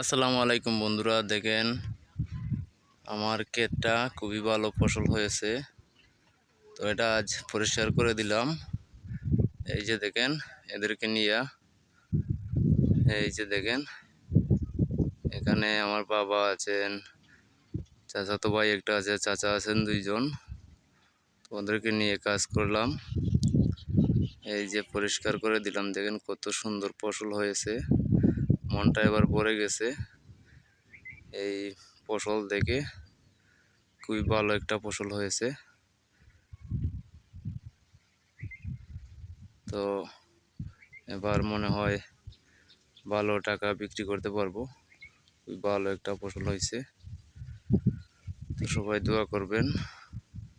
আসসালামু আলাইকুম বন্ধুরা, দেখেন আমার ক্ষেতটা খুবই ভালো ফসল হয়েছে। তো এটা আজ পরিষ্কার করে দিলাম। এই যে দেখেন, এদেরকে নিয়ে এই যে দেখেন, এখানে আমার বাবা আছেন, চাচাতো ভাই একটা আছে, চাচা আছেন দুইজন। তো ওদেরকে নিয়ে কাজ করলাম। এই যে পরিষ্কার করে দিলাম, দেখেন কত সুন্দর ফসল হয়েছে। মনটা এবার ভরে গেছে। এই ফসল দেখে খুবই ভালো একটা ফসল হয়েছে। তো এবার মনে হয় ভালো টাকা বিক্রি করতে পারব। খুবই ভালো একটা ফসল হয়েছে। তো সবাই দোয়া করবেন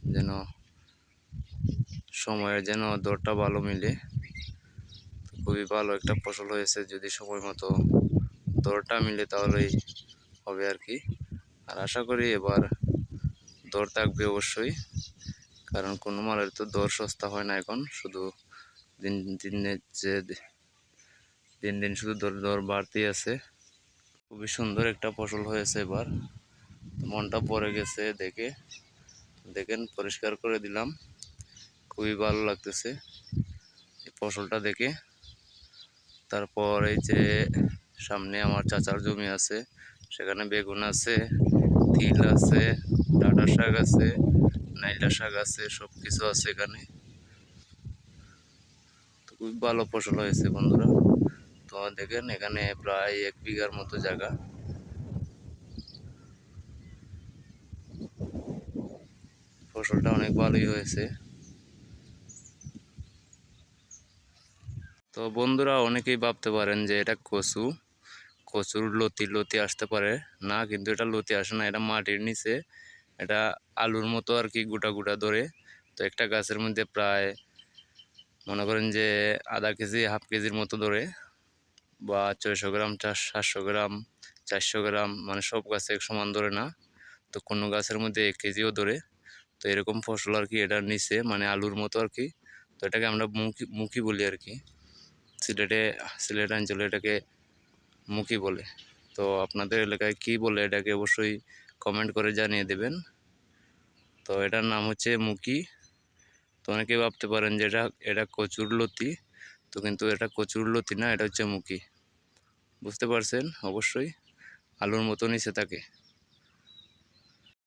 যেন সময়ের যেন দরটা ভালো মিলে। খুবই ভালো একটা ফসল হয়েছে, যদি সময় মতো দরটা মিলে তাহলেই হবে আর কি। আর আশা করি এবার দর থাকবে অবশ্যই, কারণ কোনো মালের তো দর সস্তা হয় না এখন, শুধু দিন দিনের যে দিন দিন শুধু দর দর বাড়তেই আছে। খুবই সুন্দর একটা ফসল হয়েছে এবার, মনটা পড়ে গেছে দেখে। দেখেন, পরিষ্কার করে দিলাম, খুবই ভালো লাগতেছে এই ফসলটা দেখে। তারপর এই যে সামনে আমার চাচার জমি আছে, সেখানে বেগুন আছে, তিল আছে, ডাঁটা শাক আছে, নাইলা শাক আছে সব কিছু আছে এখানে। তো খুবই ভালো ফসল হয়েছে বন্ধুরা। তো দেখেন এখানে প্রায় এক বিঘার মতো জায়গা। ফসলটা অনেক ভালোই হয়েছে। তো বন্ধুরা অনেকেই ভাবতে পারেন যে এটা কচু। কচুর লতি লতি আসতে পারে। না, কিন্তু এটা লতি আসে না, এটা মাটির নিচে। এটা আলুর মতো আর কি গোটা গোটা ধরে। তো একটা গাছের মধ্যে প্রায়, মনে করেন যে আধা কেজি, হাফ কেজির মতো ধরে। বা ছয়শো গ্রাম, চার, সাতশো গ্রাম, চারশো গ্রাম মানে সব গাছে সমান ধরে না। তো কোনো গাছের মধ্যে এক কেজিও ধরে। তো এরকম ফসল আর কি এটার নিচে মানে আলুর মতো আর কি। তো এটাকে আমরা মুখি মুখি বলি আর কি। সিলেটে সিলেট অঞ্চলে এটাকে মুখি বলে। তো আপনাদের এলাকায় কি বলে এটাকে অবশ্যই কমেন্ট করে জানিয়ে দেবেন। তো এটার নাম হচ্ছে মুখি। তো অনেকে ভাবতে পারেন যে এটা এটা কচুর লতি। তো কিন্তু এটা কচুর লতি না, এটা হচ্ছে মুখি। বুঝতে পারছেন? অবশ্যই আলুর মতো নিচে থাকে।